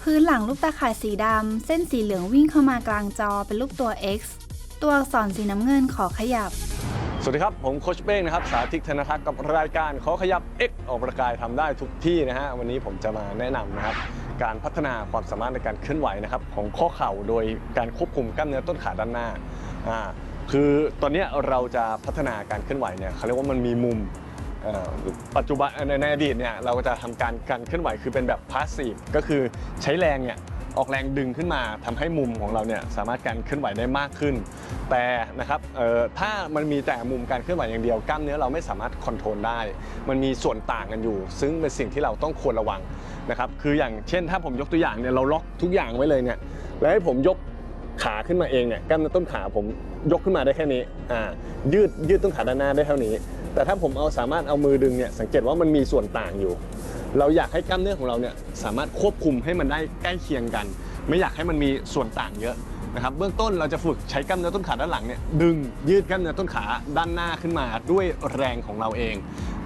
พื้นหลังรูปตาข่ายสีดำ เส้นสีเหลืองวิ่งเข้ามากลางจอเป็นรูปตัว X ตัวอักษรสีน้ำเงินขอขยับ สวัสดีครับ ผมโคชเป้งนะครับ สาธิตธนทัศน์กับรายการขอขยับ X ออกประกายทำได้ทุกที่นะฮะ วันนี้ผมจะมาแนะนำนะครับ การพัฒนาความสามารถในการเคลื่อนไหวนะครับของข้อเข่าโดยการควบคุมกล้ามเนื้อต้นขาด้านหน้าอ่าคือตอนนี้เราจะพัฒนาการเคลื่อนไหวเนี่ยเขาเรียกว่ามันมีมุม ปัจจุบันในอดีตเนี่ยเราก็จะทำการการเคลื่อนไหวคือเป็นแบบพาสซีฟก็คือใช้แรงเนี่ยออกแรงดึงขึ้นมาทำให้มุมของเราเนี่ยสามารถการเคลื่อนไหวได้มากขึ้น แต่นะครับถ้ามันมีแต่มุมการเคลื่อนไหวอย่างเดียวกล้ามเนื้อเราไม่สามารถคอนโทรลได้ มันมีส่วนต่างกันอยู่ ซึ่งเป็นสิ่งที่เราต้องควรระวังนะครับคืออย่างเช่น ถ้าผมยกตัวอย่างเนี่ยเราล็อกทุกอย่างไว้เลยเนี่ยแล้วให้ผมยกขาขึ้นมาเองเนี่ยกล้ามเนื้อต้นขาผมยกขึ้นมาได้แค่นี้อ่ายืดยืดต้นขาด้านหน้าได้เท่านี้ แต่ถ้าผมเอาสามารถเอามือดึงเนี่ยสังเกตว่ามันมีส่วนต่างอยู่ เราอยากให้กล้ามเนื้อของเราเนี่ยสามารถควบคุมให้มันได้ใกล้เคียงกัน ไม่อยากให้มันมีส่วนต่างเยอะนะครับเบื้องต้นเราจะฝึกใช้กล้ามเนื้อต้นขาด้านหลังเนี่ยดึงยืดกล้ามเนื้อต้นขาด้านหน้าขึ้นมาด้วยแรงของเราเอง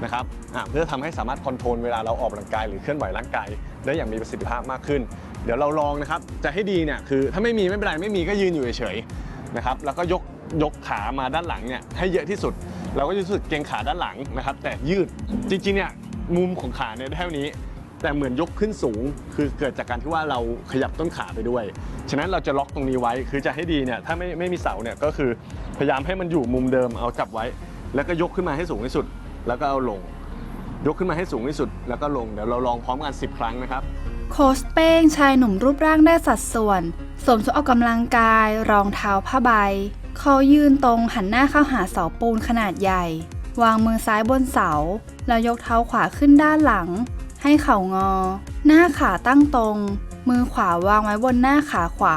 นะครับเพื่อทำให้สามารถคอนโทรลเวลาเราออกกำลังกายหรือเคลื่อนไหวร่างกายได้อย่างมีประสิทธิภาพมากขึ้น เดี๋ยวเราลองนะครับจะให้ดีเนี่ยคือถ้าไม่มีไม่เป็นไรไม่มีก็ยืนอยู่เฉยๆนะครับแล้วก็ยกยกขามาด้านหลังเนี่ยให้เยอะที่สุด เราก็จะรู้สึกเกรงขาด้านหลังนะครับ แต่ยืดจริงๆเนี่ยมุมของขาเนี่ยเท่านี้ แต่เหมือนยกขึ้นสูง คือเกิดจากการที่ว่าเราขยับต้นขาไปด้วย ฉะนั้นเราจะล็อกตรงนี้ไว้คือจะให้ดีเนี่ยถ้าไม่ไม่มีเสาเนี่ยก็คือพยายามให้มันอยู่มุมเดิมเอาจับไว้ แล้วก็ยกขึ้นมาให้สูงที่สุด แล้วก็เอาลง ยกขึ้นมาให้สูงที่สุด แล้วก็ลงเดี๋ยวเราลองพร้อมกัน 10 ครั้งนะครับโค้ชเป้งชายหนุ่มรูปร่างได้สัดส่วนสวมชุดออกกำลังกาย รองเท้าผ้าใบ เขายืนตรงหันหน้าเข้าหาเสาปูนขนาดใหญ่ วางมือซ้ายบนเสา แล้วยกเท้าขวาขึ้นด้านหลัง ให้เข่างอ หน้าขาตั้งตรง มือขวาวางไว้บนหน้าขาขวา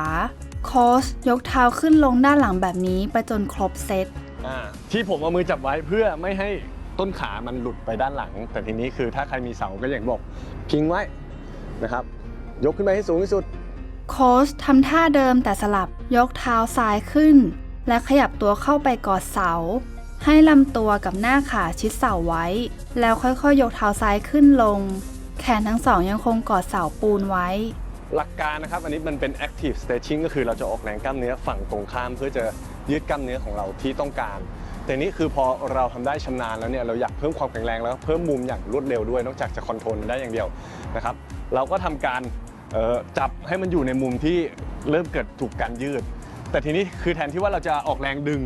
โค้ชยกเท้าขึ้นลงด้านหลังแบบนี้ไปจนครบเซต อ่าที่ผมเอามือจับไว้เพื่อไม่ให้ต้นขามันหลุดไปด้านหลัง แต่ทีนี้คือถ้าใครมีเสาก็อย่างบอกพิงไว้นะครับ ยกขึ้นไปให้สูงที่สุด โค้ชทำท่าเดิมแต่สลับยกเท้าซ้ายขึ้น และขยับตัวเข้าไปกอดเสา ให้ลำตัวกับหน้าขาชิดเสาไว้ แล้วค่อยๆ ยกเท้าซ้ายขึ้นลง แขนทั้งสองยังคงกอดเสาปูนไว้ หลักการนะครับ อันนี้มันเป็น active stretching ก็คือเราจะออกแรงกล้ามเนื้อฝั่งตรงข้าม เพื่อจะยืดกล้ามเนื้อของเราที่ต้องการ แต่นี้คือพอเราทำได้ชำนาญแล้วเนี่ยเราอยากเพิ่มความแข็งแรงแล้วก็เพิ่มมุมอย่างรวดเร็วด้วย นอกจากจะคอนโทรลได้อย่างเดียวนะครับ เราก็ทำการจับให้มันอยู่ในมุมที่เริ่มเกิดถูกการยืด แต่ทีนี้คือแทนที่ว่าเราจะออกแรงดึง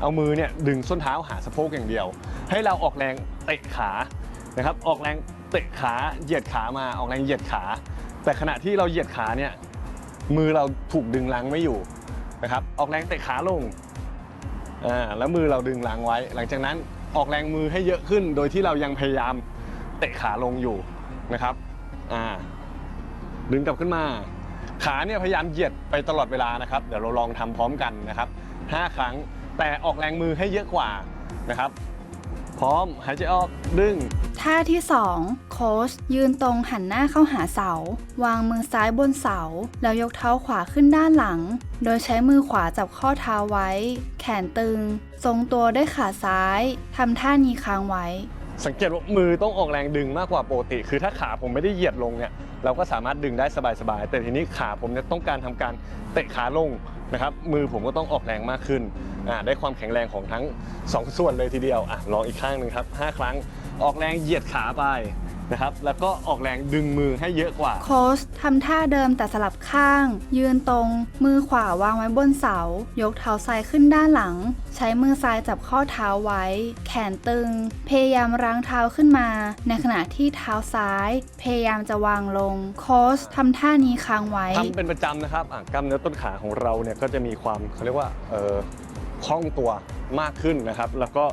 เอามือเนี่ยดึงส้นเท้าหาสะโพกอย่างเดียว ให้เราออกแรงเตะขานะครับออกแรงเตะขาเหยียดขามาออกแรงเหยียดขา แต่ขณะที่เราเหยียดขาเนี่ยมือเราถูกดึงลังไม่อยู่นะครับออกแรงเตะขาลงอ่าแล้วมือเราดึงลังไว้ หลังจากนั้นออกแรงมือให้เยอะขึ้น โดยที่เรายังพยายามเตะขาลงอยู่นะครับอ่าดึงกลับขึ้นมา ขาเนี่ยพยายามเหยียดไปตลอดเวลานะครับ เดี๋ยวเราลองทำพร้อมกันนะครับ 5 ครั้งแต่ออกแรงมือให้เยอะกว่านะครับ พร้อมหายใจออกดึง ท่าที่ 2 โค้ชยืนตรงหันหน้าเข้าหาเสา วางมือซ้ายบนเสา แล้วยกเท้าขวาขึ้นด้านหลัง โดยใช้มือขวาจับข้อเท้าไว้ แขนตึง ทรงตัวด้วยขาซ้ายทำท่านี้ค้างไว้สังเกตว่ามือต้องออกแรงดึงมากกว่าปกติ คือถ้าขาผมไม่ได้เหยียดลงเนี่ย เราก็สามารถดึงได้สบายๆแต่ทีนี้ขาผมเนี่ยต้องการทำการเตะขาลงนะครับมือผมก็ต้องออกแรงมากขึ้นได้ความแข็งแรงของทั้ง 2 ส่วนเลยทีเดียวอลองอีกข้างหนึ่งครับ5ครั้งออกแรงเหยียดขาไป นะครับ แล้วก็ออกแรงดึงมือให้เยอะกว่า โค้ชทำท่าเดิมแต่สลับข้าง ยืนตรง มือขวาวางไว้บนเสา ยกเท้าซ้ายขึ้นด้านหลัง ใช้มือซ้ายจับข้อเท้าไว้ แขนตึง พยายามรั้งเท้าขึ้นมา ในขณะที่เท้าซ้าย พยายามจะวางลง โค้ชทำท่านี้ค้างไว้ ทำเป็นประจำนะครับอะกล้ามเนื้อต้นขาของเราเนี่ยก็จะมีความเขาเรียกว่าเอ่อคล่องตัวมากขึ้นนะครับ แล้วก็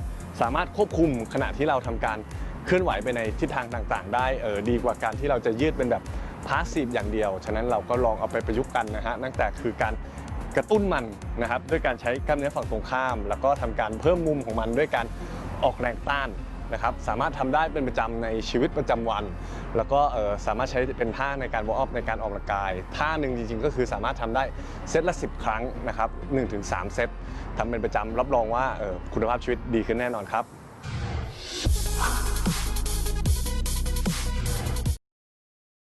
สามารถควบคุมขณะที่เราทำการ เคลื่อนไหวไปในทิศทางต่างๆ ได้เออดีกว่าการที่เราจะยืดเป็นแบบพาสซีฟอย่างเดียว ฉะนั้นเราก็ลองเอาไปประยุกต์กันนะฮะนั่นแต่คือการกระตุ้นมันนะครับด้วยการใช้กล้ามเนื้อฝั่งตรงข้าม แล้วก็ทำการเพิ่มมุมของมันด้วยการออกแรงต้านนะครับสามารถทำได้เป็นประจำในชีวิตประจำวัน แล้วก็ออสามารถใช้เป็นท่าในการวอร์มในการออกกำลังกาย ท่าหนึ่งจริงๆ ก็คือสามารถทำได้เซตละ 10 ครั้งนะครับ1-3 เซตทำเป็นประจำรับรองว่าออคุณภาพชีวิตดีขึ้นแน่นอนครับ